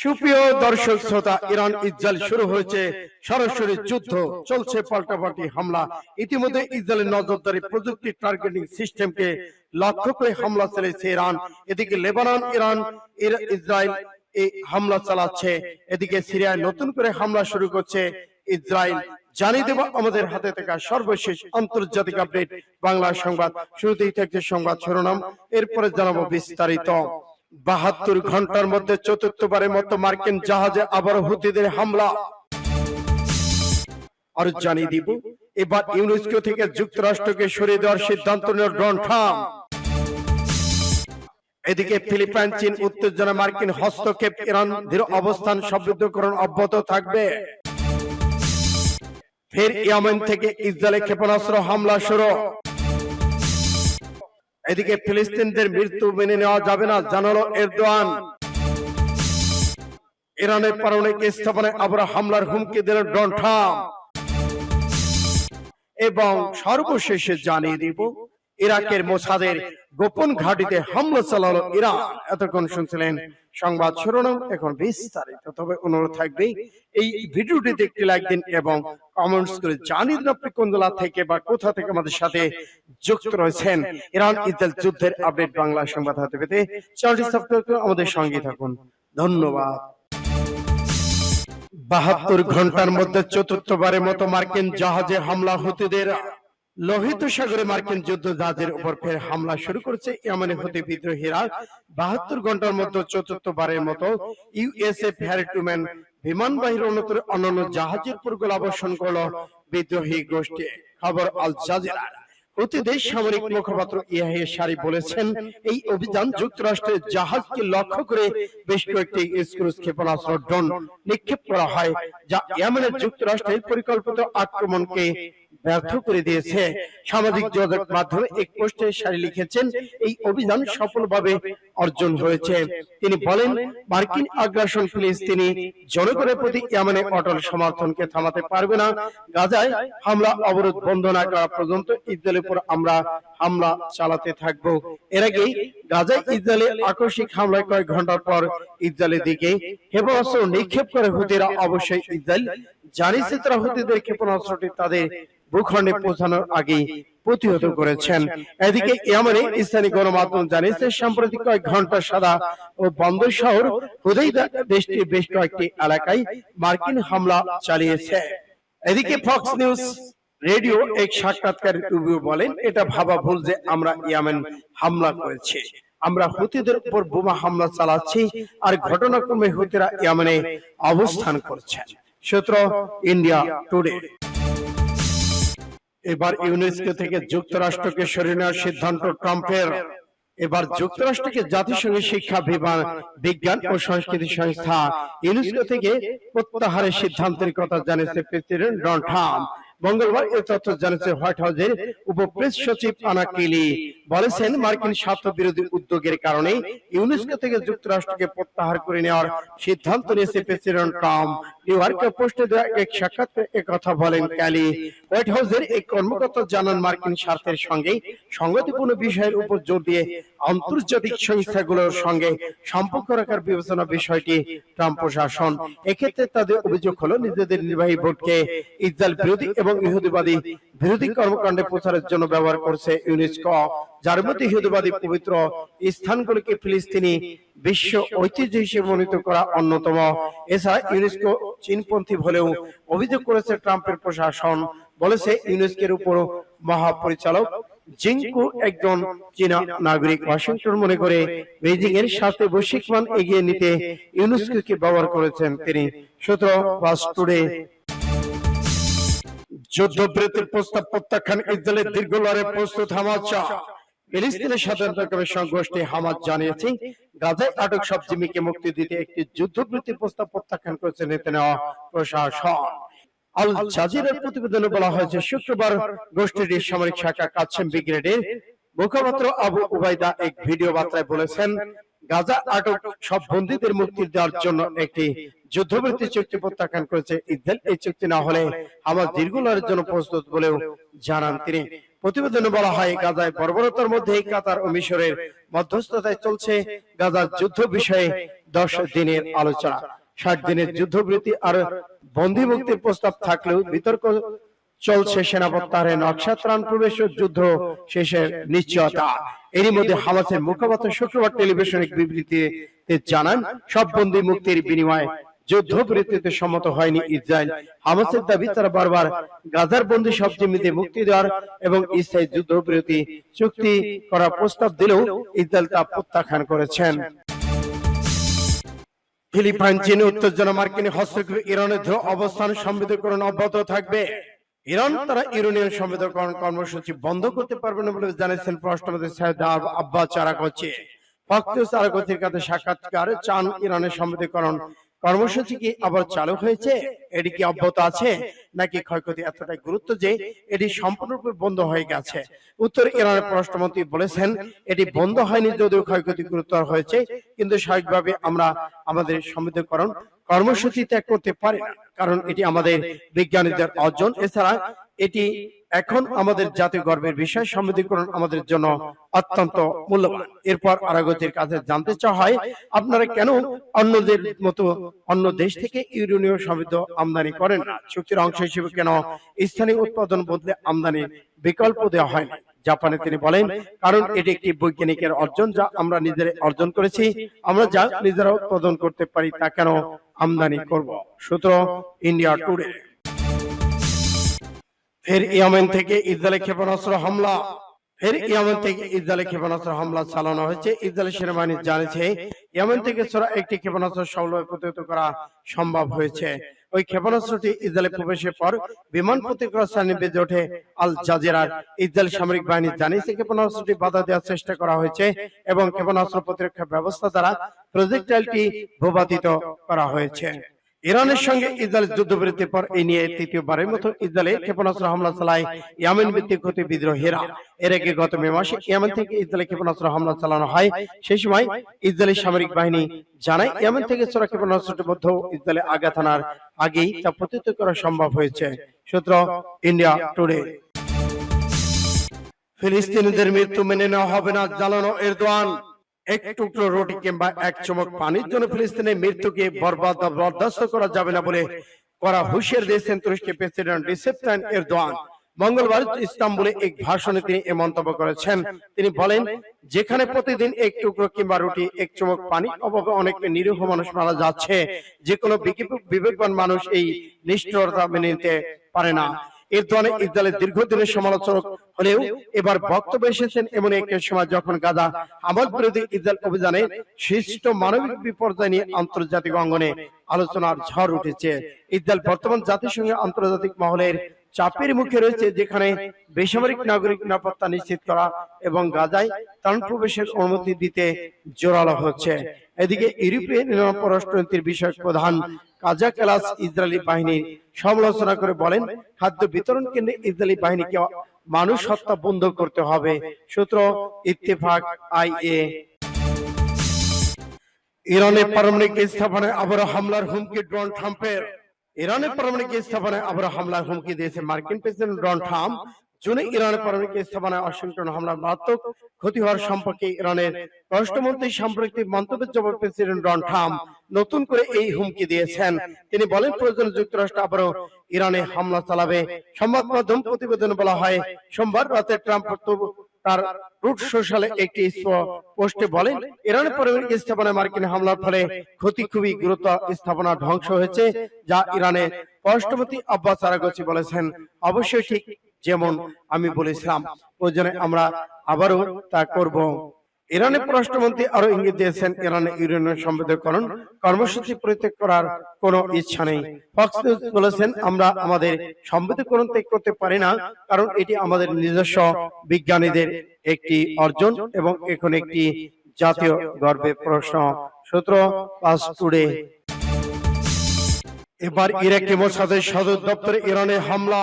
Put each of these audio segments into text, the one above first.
সুপ্রিয় দর্শক শ্রোতা ইরান ইসরায়েল শুরু হয়েছে। সরাসরি যুদ্ধ চলছে পাল্টাপাল্টি হামলা। ইতিমধ্যে ইসরায়েলের নজরদারি প্রযুক্তি টার্গেটিং সিস্টেমকে লক্ষ্য করে হামলা চালিয়েছে ইরান। এদিকে লেবানন ইরান ইসরায়েল এই হামলা চালাচ্ছে। এদিকে সিরিয়ায় নতুন করে হামলা শুরু করছে ইসরায়েল। জানিয়ে দেব আমাদের হাতে থাকা সর্বশেষ আন্তর্জাতিক আপডেট বাংলা সংবাদ। শুরুতেই থাকছে সংবাদ শিরোনাম। এরপরে জানাব বিস্তারিত। বাহাত্তর ঘণ্টার মধ্যে চতুর্থবারের মতো মার্কিন জাহাজে আবার হুতিদের হামলা। আর জানিয়ে দিব, এবার ইউনেস্কো থেকে যুক্তরাষ্ট্রকে সরিয়ে দেওয়ার সিদ্ধান্ত নিল ডোনাল্ড এদিকে ফিলিপাইন, চীন, উত্তেজনা, মার্কিন হস্তক্ষেপ, ইরান দৃঢ় অবস্থান সমৃদ্ধকরণ অব্যাহত থাকবে। ফের ইয়ামেন থেকে ইসরায়েলে ক্ষেপণাস্ত্র হামলা শুরু। এদিকে ফিলিস্তিনদের মৃত্যু মেনে নেওয়া যাবে না, জানালো এরদোয়ান। ইরানের পারমাণবিক স্থাপনে আবার হামলার হুমকি দিলেন ডোনাল্ড ট্রাম্প। এবং সর্বশেষে জানিয়ে দিব, ইরাকের মোসাদের গোপন ঘাঁটিতে হামলা চালালো ইরান। এতক্ষণ শুনছিলেন সংবাদ শিরোনাম। এখন বিস্তারিত। তবে অনুরোধ থাকবে এই ভিডিওটিতে একটি লাইক দিন এবং কমেন্টস করে জানিয়ে দিন আপনি কোন জেলা থেকে বা কোথা থেকে আমাদের সাথে যুক্ত রয়েছেন। ইরান ইসরায়েল যুদ্ধের আপডেট বাংলা সংবাদ হাতে পেতে চ্যানেলটি সাবস্ক্রাইব করে আমাদের সঙ্গে থাকুন। ধন্যবাদ। বাহাত্তর ঘণ্টার মধ্যে চতুর্থবারের মতো মার্কিন জাহাজে হামলা হুতিদের লোহিত সাগরে মার্কিন যুদ্ধ জাহাজের উপর ফের হামলা শুরু করেছে ইয়ামানে হতে বিদ্রোহীরা বাহাত্তর ঘণ্টার মধ্যে চতুর্থবারের মতো ইউএসএ ফ্যারিটুম্যান বিমান বাহিনীর অন্যতর অন্যান্য জাহাজের উপর গোলাবর্ষণ করল বিদ্রোহী গোষ্ঠী। খবর আল জাজিরা। হুতিদের সামরিক মুখপাত্র ইয়াহিয়া সারি বলেছেন এই অভিযান যুক্তরাষ্ট্রের জাহাজকে লক্ষ্য করে বেশ কয়েকটি স্ক্রুজ ক্ষেপণাস্ত্র ড্রোন নিক্ষেপ করা হয় যা ইয়েমেনের যুক্তরাষ্ট্রের পরিকল্পিত আক্রমণকে ব্যর্থ করে দিয়েছে। সামাজিক যোগাযোগ মাধ্যমে এক পোস্টে সারি লিখেছেন এই অভিযান সফলভাবে অর্জন হয়েছে। তিনি বলেন মার্কিন আগ্রাসন ফিলিস্তিনি জনগণের প্রতি ইয়ামানে অটল সমর্থনকে থামাতে পারবে না। গাজায় হামলা অবরোধ বন্ধ না করা পর্যন্ত ইসরায়েলের উপর আমরা হামলা চালাতে থাকব। এর আগে গাজায় ইসরায়েলে আকস্মিক হামলায় কয়েক ঘণ্টা পর ইসরায়েলের দিকে ক্ষেপণাস্ত্র নিক্ষেপ করে হুতিরা অবশ্যই ইসরায়েল জানিয়েছে তারা হুতিদের ক্ষেপণাস্ত্রটি তাদের ভূখণ্ডে পৌঁছানোর আগেই প্রতিহত করেছেন। এদিকে ইয়ামানে স্থানীয় গণমাধ্যম জানিয়েছে সাম্প্রতিক কয়েক ঘণ্টা সাদা ও বন্দর শহর হুদাইদা দেশটির বেশ কয়েকটি এলাকায় মার্কিন হামলা চালিয়েছে। এদিকে ফক্স নিউজ রেডিও এক সাক্ষাৎকারে বলেন এটা ভাবা ভুল যে আমরা ইয়ামেন হামলা করেছি। আমরা হুতিদের উপর বোমা হামলা চালাচ্ছি আর ঘটনাক্রমে হুতিরা ইয়ামেনে অবস্থান করছেন সূত্র ইন্ডিয়া টুডে। এবার ইউনেস্কো থেকে যুক্তরাষ্ট্রকে সরিয়ে নেওয়ার সিদ্ধান্ত ট্রাম্পের। এবার যুক্তরাষ্ট্রকে জাতিসংঘের শিক্ষা বিভাগ, বিজ্ঞান ও সংস্কৃতি সংস্থা ইউনেস্কো থেকে প্রত্যাহারের সিদ্ধান্তের কথা জানিয়েছে প্রেসিডেন্ট ডোনাল্ড ট্রাম্প। মঙ্গলবার এ তথ্য জানিয়েছে হোয়াইট হাউসের উপপ্রেস সচিব আনা কেলি। বলেছেন মার্কিন স্বার্থ বিরোধী উদ্যোগের কারণে ইউনেস্কো থেকে যুক্তরাষ্ট্রকে প্রত্যাহার করে নেওয়ার সিদ্ধান্ত নিয়েছে প্রেসিডেন্ট ট্রাম্প। পোস্টে দেওয়া, এক সাক্ষাৎকারে কথা বলেন ক্যালি। হোয়াইট হাউসের এক কর্মকর্তা জানান, মার্কিন স্বার্থের সঙ্গে সংগতিপূর্ণ বিষয়ের উপর জোর দিয়ে আন্তর্জাতিক সংস্থাগুলোর সঙ্গে সম্পর্ক রাখার বিবেচনা বিষয়টি ট্রাম্প প্রশাসন। এক্ষেত্রে তাদের অভিযোগ হলো, নিজেদের নির্বাহী বোর্ডকে ইসরায়েল বিরোধী এবং ইহুদিবাদী বিরোধী কর্মকাণ্ডে প্রচারের জন্য ব্যবহার করছে ইউনেস্কো যার মধ্যে ইহুদিবাদী পবিত্র স্থানগুলিকে ফিলিস্তিনি বিশ্ব ঐতিহ্য হিসেবে মনোনীত করা অন্যতম। এছাড়া ইউনেস্কো চীনপন্থী হলেও অভিযোগ করেছে ট্রাম্পের প্রশাসন। বলেছে ইউনেস্কোর উপর মহাপরিচালক জিঙ্কু একজন চীনা নাগরিক ওয়াশিংটন মনে করে বেজিং এর সাথে বৈশ্বিক মান এগিয়ে নিতে ইউনেস্কোকে ব্যবহার করেছেন তিনি। সূত্র বাস টুডে যুদ্ধবিরতির প্রস্তাব প্রত্যাখ্যান দীর্ঘ লড়াই প্রস্তুত হামাজ ফিলিস্তিনের স্বাধীনতা কমিশন গোষ্ঠী হামাজ জানিয়েছে, গাজায় আটক সব মুক্তি দিতে একটি প্রস্তাব প্রত্যাখ্যান করেছে নেতানিয়াহু প্রশাসন। আল প্রতিবেদনে বলা হয়েছে, শুক্রবার গোষ্ঠীটির সামরিক শাখা কাছেম ব্রিগেডের মুখপাত্র আবু উবাইদা এক ভিডিও বার্তায় বলেছেন গাজা আটক সব বন্দীদের মুক্তি দেওয়ার জন্য একটি যুদ্ধবিরতি চুক্তি প্রত্যাখ্যান করেছে ইসরায়েল। এই চুক্তি না হলে আমার দীর্ঘ লড়াইয়ের জন্য প্রস্তুত বলেও জানান তিনি। প্রতিবেদনে বলা হয় গাজায় বর্বরতার মধ্যে কাতার ও মিশরের মধ্যস্থতায় চলছে গাজার যুদ্ধ বিষয়ে দশ দিনের আলোচনা। ষাট দিনের যুদ্ধবৃত্তি আর বন্দি মুক্তির প্রস্তাব থাকলেও বিতর্ক চলছে সেনা প্রত্যাহারের নকশা ত্রাণ প্রবেশ যুদ্ধ শেষের নিশ্চয়তা। এরই মধ্যে হামাসের মুখপাত্র শুক্রবার টেলিভিশনে বিবৃতিতে জানান, সব বন্দি মুক্তির বিনিময়ে যুদ্ধবৃত্তিতে সম্মত হয়নি ইসরায়েল। হামাসের দাবি, তারা বারবার গাজার বন্দি সব জিম্মিতে মুক্তি দেওয়ার এবং স্থায়ী যুদ্ধবিরতি চুক্তি করার প্রস্তাব দিলেও ইসরায়েল তা প্রত্যাখ্যান করেছেন। ফিলিপাইন, চীন উত্তেজনা, মার্কিন হস্তক্ষেপ ইরানের অবস্থান সংবিধাকরণ অব্যাহত থাকবে। ইরান তারা ইউরেনিয়াম সংবিধাকরণ কর্মসূচি বন্ধ করতে পারবে না বলে জানিয়েছেন পররাষ্ট্রমন্ত্রী সৈয়দ আব্বাস চারাকচি ফক্ত চারাকচির কাছে সাক্ষাৎকার চান ইরানের সংবিধাকরণ কর্মসূচি কি আবার চালু হয়েছে? এটি কি অব্যাহত আছে? নাকি ক্ষয়ক্ষতি এতটাই গুরুত্ব যে এটি সম্পূর্ণরূপে বন্ধ হয়ে গেছে? উত্তর ইরানের পররাষ্ট্রমন্ত্রী বলেছেন এটি বন্ধ হয়নি যদিও ক্ষয়ক্ষতি গুরুতর হয়েছে কিন্তু স্বাভাবিকভাবে আমরা আমাদের সংবিধাকরণ কর্মসূচি ত্যাগ করতে পারি না কারণ এটি আমাদের বিজ্ঞানীদের অর্জন। এছাড়া এটি এখন আমাদের জাতীয় গর্বের বিষয় সংবিধিকরণ আমাদের জন্য অত্যন্ত মূল্যবান। এরপর আরাগতির কাছে জানতে চাওয়া হয় আপনারা কেন অন্যদের মতো অন্য দেশ থেকে ইউরেনীয় সমৃদ্ধ আমদানি করেন? না চুক্তির অংশ হিসেবে কেন স্থানীয় উৎপাদন বদলে আমদানি বিকল্প দেওয়া হয় না জাপানে তিনি বলেন কারণ এটি একটি বৈজ্ঞানিকের অর্জন যা আমরা নিজেরা অর্জন করেছি আমরা যা নিজেরা উৎপাদন করতে পারি তা কেন আমদানি করব? সূত্র ইন্ডিয়া টুডে ফের ইয়েমেন থেকে ইসরায়েলে ক্ষেপণাস্ত্র হামলা। ফের ইয়েমেন থেকে ইসরায়েলে ক্ষেপণাস্ত্র হামলা চালানো হয়েছে। ইসরায়েল সেনাবাহিনী জানিয়েছে, ইয়েমেন থেকে ছোড়া একটি ক্ষেপণাস্ত্র সফলভাবে প্রতিহত করা সম্ভব হয়েছে। ওই ক্ষেপণাস্ত্রটি ইসরায়েলে প্রবেশের পর বিমান প্রতিক্রিয়া শ্রেণি বেজে ওঠে আল জাজিরার। ইসরায়েল সামরিক বাহিনী জানিয়েছে, ক্ষেপণাস্ত্রটি বাধা দেওয়ার চেষ্টা করা হয়েছে এবং ক্ষেপণাস্ত্র প্রতিরক্ষা ব্যবস্থা দ্বারা প্রজেক্টাইলটি ভূপাতিত করা হয়েছে। ইরানের সঙ্গে ইসরায়েল যুদ্ধবিরতির পর এই নিয়ে তৃতীয়বারের মতো ইসরায়েলে ক্ষেপণাস্ত্র হামলা চালায় ইয়ামেন ভিত্তিক হতে বিদ্রোহীরা। এর আগে গত মে মাসে ইয়ামেন থেকে ইসরায়েলে ক্ষেপণাস্ত্র হামলা চালানো হয়। সেই সময় ইসরায়েলি সামরিক বাহিনী জানায়, ইয়ামেন থেকে ছোড়া ক্ষেপণাস্ত্রটির মধ্যেও ইসরায়েলে আঘাত হানার আগেই তা প্রতিহত করা সম্ভব হয়েছে। সূত্র ইন্ডিয়া টুডে। ফিলিস্তিনিদের মৃত্যু মেনে নেওয়া হবে না, জ্বালানো এরদোয়ান। এক টুকরো রুটি কিংবা এক চমক পানির জন্য ফিলিস্তিনের মৃত্যুকে বরবাদ বরদাস্ত করা যাবে না বলে করা দিয়েছেন তুরস্কের প্রেসিডেন্ট মঙ্গলবার ইস্তাম্বুলে এক ভাষণে তিনি এ মন্তব্য করেছেন। তিনি বলেন, যেখানে প্রতিদিন এক টুকরো কিংবা রুটি, এক চমক পানি, অভাবে অনেক নিরীহ মানুষ মারা যাচ্ছে। যে কোনো বিকি- বিবেকবান মানুষ এই নিষ্ঠুরতা মেনে নিতে পারে না। ধরনের ইসরায়েলের দীর্ঘদিনের সমালোচক হলেও এবার বক্তব্য এসেছেন এমন একটি সময় যখন গাজা হামাস বিরোধী ইসরায়েল অভিযানে সৃষ্ট মানবিক বিপর্যয় নিয়ে আন্তর্জাতিক অঙ্গনে আলোচনার ঝড় উঠেছে। ইসরায়েল বর্তমান জাতিসংঘের আন্তর্জাতিক মহলের চাপের মুখে রয়েছে যেখানে বেসামরিক নাগরিক নিরাপত্তা নিশ্চিত করা এবং গাজায় ত্রাণ প্রবেশের অনুমতি দিতে জোরালো হচ্ছে। এদিকে ইউরোপীয় পররাষ্ট্রনীতির বিষয়ক প্রধান কাজা কেলাস ইসরায়েলি বাহিনীর সমালোচনা করে বলেন খাদ্য বিতরণ কেন্দ্রে ইসরায়েলি বাহিনীকে মানুষ হত্যা বন্ধ করতে হবে। সূত্র ইত্তেফাক আই এ ইরানে পারমাণবিক স্থাপনায় আবারও হামলার হুমকি ডোনাল্ড ট্রাম্পের। ইরানের পারমাণবিক স্থাপনায় আবারও হামলার হুমকি দিয়েছে মার্কিন প্রেসিডেন্ট ডোনাল্ড ট্রাম্প। জুনে ইরানের পারমাণবিক স্থাপনায় ওয়াশিংটন হামলার মারাত্মক ক্ষতি হওয়ার সম্পর্কে ইরানের পররাষ্ট্রমন্ত্রী সাম্প্রতিক মন্তব্যের জবাব প্রেসিডেন্ট ডোনাল্ড ট্রাম্প নতুন করে এই হুমকি দিয়েছেন। তিনি বলেন প্রয়োজন যুক্তরাষ্ট্র আবারও ইরানে হামলা চালাবে। সংবাদ মাধ্যম প্রতিবেদনে বলা হয় সোমবার রাতে ট্রাম্প তার রুট সোশ্যালে একটি পোস্টে বলেন, ইরানের পারমাণবিক স্থাপনায় মার্কিন হামলার ফলে ক্ষতি খুবই গুরুতর স্থাপনা ধ্বংস হয়েছে, যা ইরানের পররাষ্ট্রমন্ত্রী আব্বাস আরাগচি বলেছেন। অবশ্যই ঠিক যেমন আমি বলেছিলাম। প্রয়োজনে আমরা আবারও তা করব। ইরানের পররাষ্ট্রমন্ত্রী আরও ইঙ্গিত দিয়েছেন, ইরানের ইউরেনিয়াম সংবেদকরণ কর্মসূচি পরিত্যাগ করার কোনো ইচ্ছা নেই। ফক্স নিউজ বলেছেন, আমরা আমাদের সংবেদকরণ ত্যাগ করতে পারি না, কারণ এটি আমাদের নিজস্ব বিজ্ঞানীদের একটি অর্জন এবং এখন একটি জাতীয় গর্বের প্রশ্ন। সূত্র পাস টুডে এবার ইরাকি মোসাদের সদর দপ্তরে ইরানের হামলা।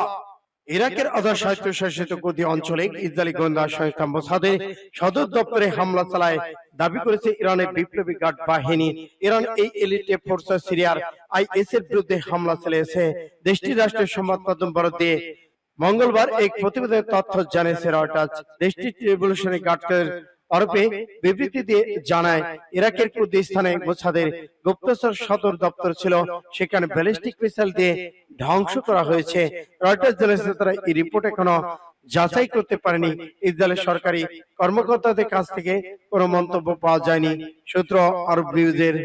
ইরাকের আধা স্বায়ত্ত শাসিত কুর্দি অঞ্চলে ইসরায়েলি গোয়েন্দা সংস্থা মোসাদের সদর দপ্তরে হামলা চালায় দাবি করেছে ইরানের বিপ্লবী গার্ড বাহিনী। ইরান এই এলিটে ফোর্স সিরিয়ার আইএস এর বিরুদ্ধে হামলা চালিয়েছে। দেশটির রাষ্ট্রের সংবাদ মাধ্যম বরাদ দিয়ে মঙ্গলবার এক প্রতিবেদনের তথ্য জানিয়েছে রয়টার্স। দেশটির রেভলিউশনারি গার্ডের আরবে বিবৃতি দিয়ে জানায়, ইরাকের কুর্দিস্তানে মোসাদের গুপ্তচর সদর দপ্তর ছিল, সেখানে ব্যালিস্টিক মিসাইল দিয়ে ধ্বংস করা হয়েছে। রয়টার্স জানিয়েছে তারা এই রিপোর্ট এখনও যাচাই করতে পারেনি। ইসরায়েলের সরকারি কর্মকর্তাদের কাছ থেকে কোনো মন্তব্য পাওয়া যায়নি। সূত্র আরব নিউজের।